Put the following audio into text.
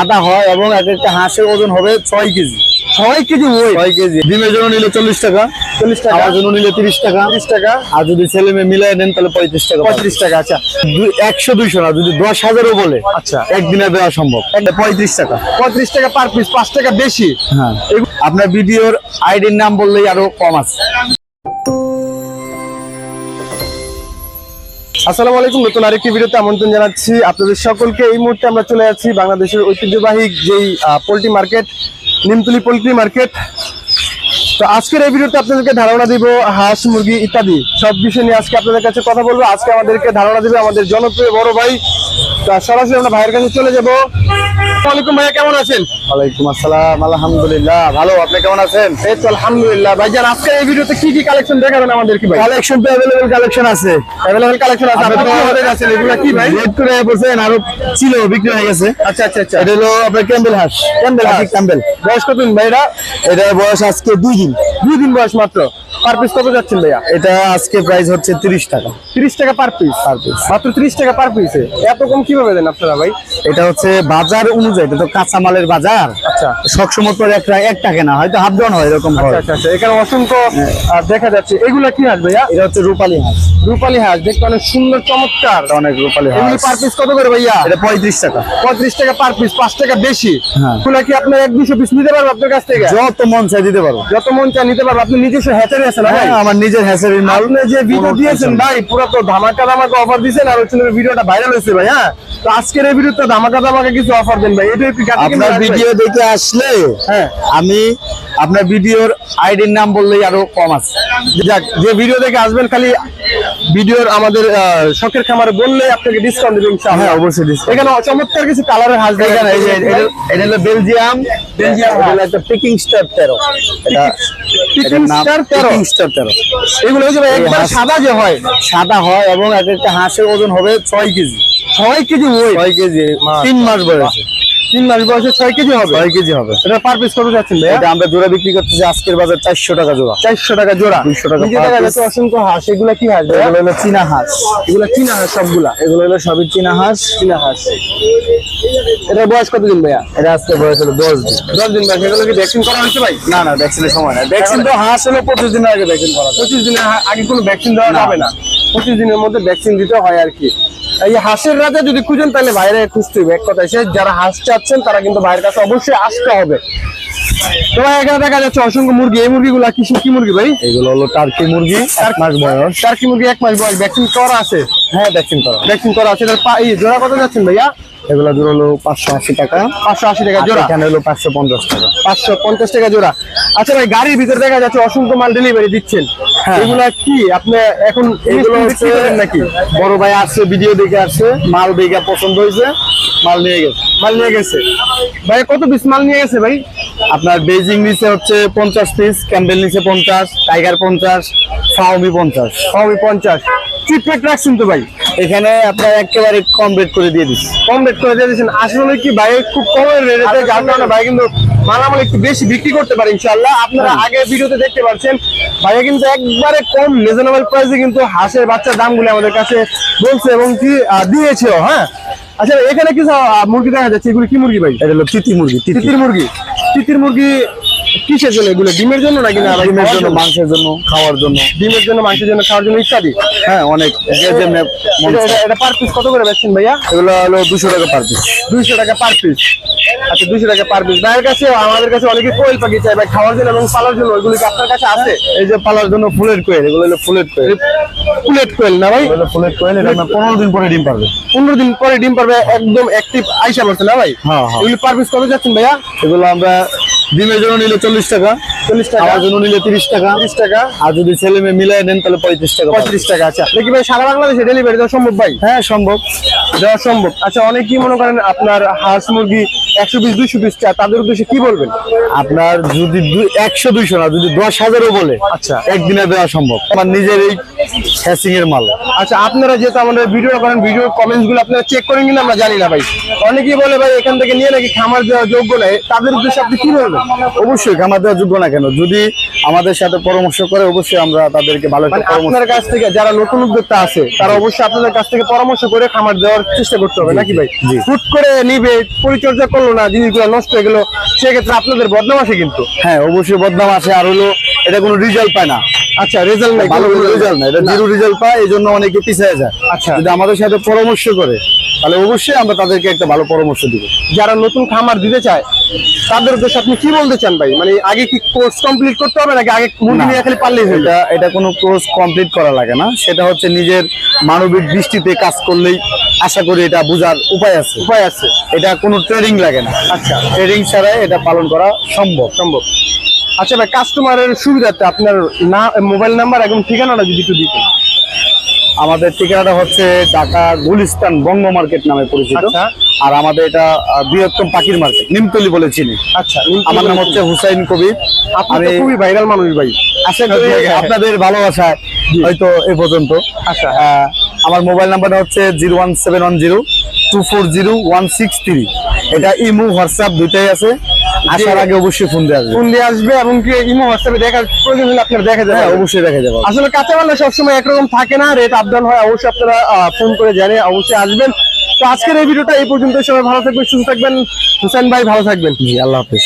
আদা হয় এবং এক একটা হাঁসের ওজন হবে ছয় কেজি। ছয় কেজি ওয়েট ছয় কেজি। ডিমের জন্য নিলে চল্লিশ টাকা চল্লিশ টাকা। আমার জন্য নিলে তিরিশ টাকা। তিরিশ টাকা। আর যদি ছেলে মেয়ে মিলাই নেন তাহলে পঁয়ত্রিশ টাকা পঁয়ত্রিশ টাকা আচ্ছা। একশো দুইশো না যদি দশ হাজারও বলে আচ্ছা। একদিনে দেওয়া সম্ভব। পঁয়ত্রিশ টাকা। পঁয়ত্রিশ টাকা পার পিস পাঁচ টাকা বেশি। হ্যাঁ। আপনার ভিডিওর আইডির নাম বললেই আরও কম আছে। আসসালামু আলাইকুম। নতুন আরেকটি ভিডিওতে আমন্ত্রণ জানাচ্ছি আপনাদের সকলকে। এই মুহূর্তে আমরা চলে যাচ্ছি বাংলাদেশের ঐতিহ্যবাহী যেই poultry market, Nimtoli poultry market. তো আজকের এই ভিডিওতে আপনাদেরকে ধারণা দিব হাঁস, মুরগি ইত্যাদি। সব বিষয় নিয়ে আজকে আপনাদের কাছে কথা বলব। আজকে আমাদেরকে ধারণা দিবে আমাদের জনপ্রিয় বড় ভাই সরাসরি আমরা ভাইয়ের কাছে চলে যাব। ভাইয়া কেমন আছেন? ওয়ালাইকুম আসসালাম আলহামদুলিল্লাহ ভালো আপনি কেমন আছেন? এই তো আলহামদুলিল্লাহ। ভাইজান আজকে এই ভিডিওতে কি কি কালেকশন দেখাবেন আমাদেরকে ভাই? কালেকশন তো অ্যাভেলেবল কালেকশন আছে। কালেকশন আছে। কি এগুলো কি ভাই? রেড করে বলছেন আরও ছিল বিক্রি হয়ে গেছে। আচ্ছা আচ্ছা আচ্ছা। এটা হলো আপনার ক্যাম্বেল হাঁস ক্যাম্বেল হাঁস ক্যাম্বেল বয়স কতদিন ভাইরা এটার বয়স আজকে দুই দিন। দুই দিন বয়স মাত্র। পার পিস কত যাচ্ছেন ভাইয়া? এটা আজকে প্রাইস হচ্ছে তিরিশ টাকা। তিরিশ টাকা পার পিস পার পিস মাত্র তিরিশ টাকা পার পিসে এত কম কীভাবে দেন আপনারা ভাই? এটা হচ্ছে বাজার অনুযায়ী এটা তো কাঁচামালের বাজার। আচ্ছা। সবসময় তো একটা এক টাকা না হয়তো হাফ ডাউন হয় এরকম হয়। আচ্ছা আচ্ছা এখানে অসংখ্য দেখা যাচ্ছে। এগুলা কি হাঁস ভাইয়া? এটা হচ্ছে রূপালী হাঁস। রূপালী হাঁস দেখতে অনেক সুন্দর চমৎকার। অনেক রূপালী এগুলি হাঁস পার পিস কত করে ভাইয়া? এটা পঁয়ত্রিশ টাকা। পঁয়ত্রিশ টাকা পার পিস পাঁচ টাকা বেশি। হ্যাঁ। এগুলা কি আপনার এক দুশো পিস নিতে পারব আপনার কাছ থেকে? যত মন চাই দিতে পারো যত মন চা নিতে পারব। আপনি নিজস্ব হ্যাচারি আছে না ভাই? হ্যাঁ আমার নিজের হ্যাচারি মাল। যে ভিডিও দিয়েছেন ভাই পুরো তো ধামাকা ধামাকা অফার দিয়েছেন আর হচ্ছে ভিডিওটা ভাইরাল হয়েছে ভাই হ্যাঁ তো আজকের এই ভিডিওতে ধামাকা ধামাকা কিছু অফার দেন ভাই। এটা আপনার ভিডিও দেখে আসলে হ্যাঁ। আমি আপনার ভিডিওর আইডির নাম বললেই আরও কম আছে। যাক যে ভিডিও দেখে আসবেন খালি ভিডিওর আমাদের শখের খামারে বললে আপনাকে ডিসকাউন্ট দেবে হ্যাঁ অবশ্যই। এখানে চমৎকার কিছু কালারের হাঁস দেখেন এই যে এটা- হলো বেলজিয়াম বেলজিয়াম এটা হলো একটা পিকিং স্টার তেরো। এটা Picking Star 13 পিকিং স্টার তেরো। এগুলো একবার সাদা যে হয়। সাদা হয় এবং এক একটা হাঁসের ওজন হবে ছয় কেজি। ছয় কেজি ওয়েট ছয় কেজি তিন মাস বয়সে। তিন মাস বয়সে ছয় কেজি হবে? ছয় কেজি হবে। এটা পার পিস কত যাচ্ছেন এটা আমরা জোড়া বিক্রি করতেছি আজকের বাজার চারশো টাকা জোড়া। চারশো টাকা জোড়া। 200 টাকা। যাচ্ছে অসংখ্য হাঁস এগুলা কি হাঁস এগুলো হলো চীনা হাঁস। এগুলা চীনা হাঁস সবগুলা? এগুলো হলো সবই চীনা হাঁস। চীনা হাঁস। এটা বয়স কতদিন ভাইয়া? এটা আজকে বয়স হলো দশ দিন। দশ দিন বয়স। এগুলো কি ভ্যাকসিন করা হয়েছে ভাই? না না ভ্যাকসিনের সময় না। ভ্যাকসিন তো হাঁস হলো পঁচিশ দিনের আগে ভ্যাকসিন করা পঁচিশ দিনের আগে কোনো ভ্যাকসিন দেওয়া যাবে না। পঁচিশ দিনের মধ্যে ভ্যাকসিন দিতে হয় আর কি। এই হাঁসের রাজা যদি খুঁজেন তাহলে বাইরে খুঁজতে হবে। এক কথায় সে যারা হাঁস চাচ্ছেন তারা কিন্তু বাইরের কাছে অবশ্যই আসতে হবে। তো এখানে দেখা যাচ্ছে অসংখ্য মুরগি। এই মুরগিগুলা কি কি মুরগি ভাই? এগুলো হলো টার্কি মুরগি এক মাস বয়স। টার্কি মুরগি এক মাস বয়স। ভ্যাকসিন করা আছে? হ্যাঁ ভ্যাকসিন করা। ভ্যাকসিন করা আছে। এটার পা- এই জোড়া কত যাচ্ছেন ভাইয়া? এগুলো দূর হলো পাঁচশো আশি টাকা। পাঁচশো আশি টাকা জোড়া? এখানে হলো পাঁচশো পঞ্চাশ টাকা। পাঁচশো পঞ্চাশ টাকা জোড়া। আচ্ছা ভাই গাড়ির ভিতরে দেখা যাচ্ছে অসংখ্য মাল ডেলিভারি দিচ্ছেন। হ্যাঁ। এগুলা কি? আপনি এখন এগুলো নাকি? বড় ভাই আসছে ভিডিও দেখে আসছে মাল দেখে পছন্দ হয়েছে মাল নিয়ে গেছে। মাল নিয়ে গেছে। ভাই কত পিস মাল নিয়ে গেছে ভাই? আপনার বেজিং নিচে হচ্ছে পঞ্চাশ পিস ক্যাম্বেল নিচে পঞ্চাশ টাইগার পঞ্চাশ ফাউমি পঞ্চাশ। আমি পঞ্চাশ। রেট রাখছেন তো ভাই? এখানে আপনার একেবারে কম রেট করে দিয়ে দিচ্ছি। কম রেট করে দিয়ে দিয়েছেন আসলে কি ভাই খুব কম রেটে যার কারণে ভাই কিন্তু মালামাল একটু বেশি বিক্রি করতে পারে ইনশাআল্লাহ। আপনারা আগে ভিডিওতে দেখতে পাচ্ছেন ভাইয়া কিন্তু একবারে কম রিজনেবল প্রাইসে কিন্তু হাঁসের বাচ্চার দামগুলো আমাদের কাছে বলছে এবং কি দিয়েছেও হ্যাঁ? আচ্ছা এখানে কিছু মুরগি দেখা যাচ্ছে। এগুলো কি মুরগি ভাই? এটা হলো তিতি মুরগি তিতি। তিতির মুরগি। তিতির মুরগি কিসের জন্য? এগুলো ডিমের জন্য নাকি না? ডিমের জন্য? মাংসের জন্য খাওয়ার জন্য। ডিমের জন্য মাংসের জন্য খাওয়ার জন্য ইত্যাদি? হ্যাঁ অনেক। যে যেমনে এটা- পার পিস কত করে বেচছেন ভাইয়া? এগুলো হলো দুশো টাকা পার পিস দুইশো টাকা পার পিস আচ্ছা দুইশো টাকা পার পিস ভাইয়ের কাছে আমাদের কাছে অনেকে কোয়েল পাখি চাই ভাই খাওয়ার জন্য এবং পালার জন্য। ওইগুলি কি আপনার কাছে আছে? এই যে পালার জন্য ফুলের কোয়েল এগুলো হলো ফুলের কোয়েল। কুলেট কোয়েল না ভাই? ফুলের কোয়েল এটা পনেরো দিন পরে ডিম পারবে। পনেরো দিন পরে ডিম পারবে একদম অ্যাক্টিভ আইসা পড়ছে না ভাই? হ্যাঁ, হ্যাঁ। এগুলি পার পিস কত যাচ্ছেন ভাইয়া? এগুলো আমরা ডিমের জন্য নিলে চল্লিশ টাকা। চল্লিশ টাকা। আমার জন্য নিলে তিরিশ টাকা। তিরিশ টাকা। আর যদি ছেলে মেয়ে মিলাই নেন তাহলে পঁয়ত্রিশ টাকা। পঁয়ত্রিশ টাকা আচ্ছা। দেখি ভাই সারা বাংলাদেশে ডেলিভারি দেওয়া সম্ভব ভাই? হ্যাঁ সম্ভব। দেওয়া সম্ভব। আচ্ছা অনেকেই মনে করেন আপনার হাঁস মুরগি একশো পিস দুইশো পিস চা তাদের উদ্দেশ্যে কি বলবেন? আপনার যদি একশো দুইশো না যদি দশ হাজারও বলে আচ্ছা। একদিনে দেওয়া সম্ভব। আমার নিজের এই হ্যাসিং এর মাল। আচ্ছা আপনারা যেহেতু আমাদের ভিডিও করেন ভিডিও কমেন্টসগুলো আপনারা চেক করেন কিনা আমরা জানি না ভাই। অনেকেই বলে ভাই এখান থেকে নিয়ে নাকি খামার দেওয়া যোগ্য নয়। তাদের উদ্দেশ্যে আপনি কি বলবেন? অবশ্যই খামার দেওয়ার যোগ্য না কেন? যদি আমাদের সাথে পরামর্শ করে অবশ্যই আমরা তাদেরকে ভালো মানে আপনার কাছ থেকে যারা নতুন উদ্যোক্তা আছে তারা অবশ্যই আপনাদের কাছ থেকে পরামর্শ করে খামার দেওয়ার চেষ্টা করতে হবে নাকি ভাই? ফুট করে নিবে পরিচর্যা করল না জিনিসগুলো নষ্ট হয়ে গেলো সেক্ষেত্রে আপনাদের বদনাম আসে কিন্তু। হ্যাঁ অবশ্যই বদনাম আসে আর হলো এটা কোনো রিজাল্ট পায় না। আচ্ছা রেজাল্ট নাই ভালো রেজাল্ট না এটা জিরো রেজাল্ট পায় এই জন্য অনেকে পিছিয়ে যায়। আচ্ছা। যদি আমাদের সাথে পরামর্শ করে তাহলে অবশ্যই আমরা তাদেরকে একটা ভালো পরামর্শ দিব। যারা নতুন খামার দিতে চায় তাদের উদ্দেশ্যে আপনি কি বলতে চান ভাই? মানে আগে কি কোর্স কমপ্লিট করতে হবে নাকি আগে মুরগি নিয়ে খালি পারলেই এটা এটা কোনো কোর্স কমপ্লিট করা লাগে না। সেটা হচ্ছে নিজের মানবিক দৃষ্টিতে কাজ করলেই আশা করি এটা বোঝার উপায় আছে। উপায় আছে। এটা কোনো ট্রেনিং লাগে না। আচ্ছা। ট্রেনিং ছাড়াই এটা পালন করা সম্ভব। সম্ভব। আচ্ছা ভাই কাস্টমারের সুবিধাতে আপনার না মোবাইল নাম্বার এবং ঠিকানাটা যদি একটু দিতেন। আমাদের ঠিকানাটা হচ্ছে ঢাকা গুলিস্তান বঙ্গ মার্কেট নামে পরিচিত। আচ্ছা। আর আমাদের এটা বৃহত্তম পাখির মার্কেট নিমতলি বলে চিনি। আচ্ছা আমার নাম হচ্ছে হুসাইন কবির। আপনি আমি খুবই ভাইরাল মানুষ ভাই। আশা করি আপনাদের ভালোবাসায় হয়তো এ পর্যন্ত। আচ্ছা। আমার মোবাইল নাম্বারটা হচ্ছে zero one seven one zero two four zero one six three. এটা ইমো হোয়াটসঅ্যাপ দুইটাই আছে। আসার আগে অবশ্যই ফোন দিয়ে আসবে। ফোন দিয়ে আসবে এবং কি ইমো হোয়াটসঅ্যাপে দেখার প্রয়োজন হলে আপনার দেখা যাবে হ্যাঁ অবশ্যই দেখা যাবে আসলে কাঁচামাল সবসময় একরকম থাকে না রেট আপডাউন হয় অবশ্যই আপনারা ফোন করে জানে অবশ্যই আসবেন। তো আজকের এই ভিডিওটা এই পর্যন্ত সবাই ভালো থাকবেন সুস্থ থাকবেন। হুসেন ভাই ভালো থাকবেন। জি আল্লাহ হাফিজ।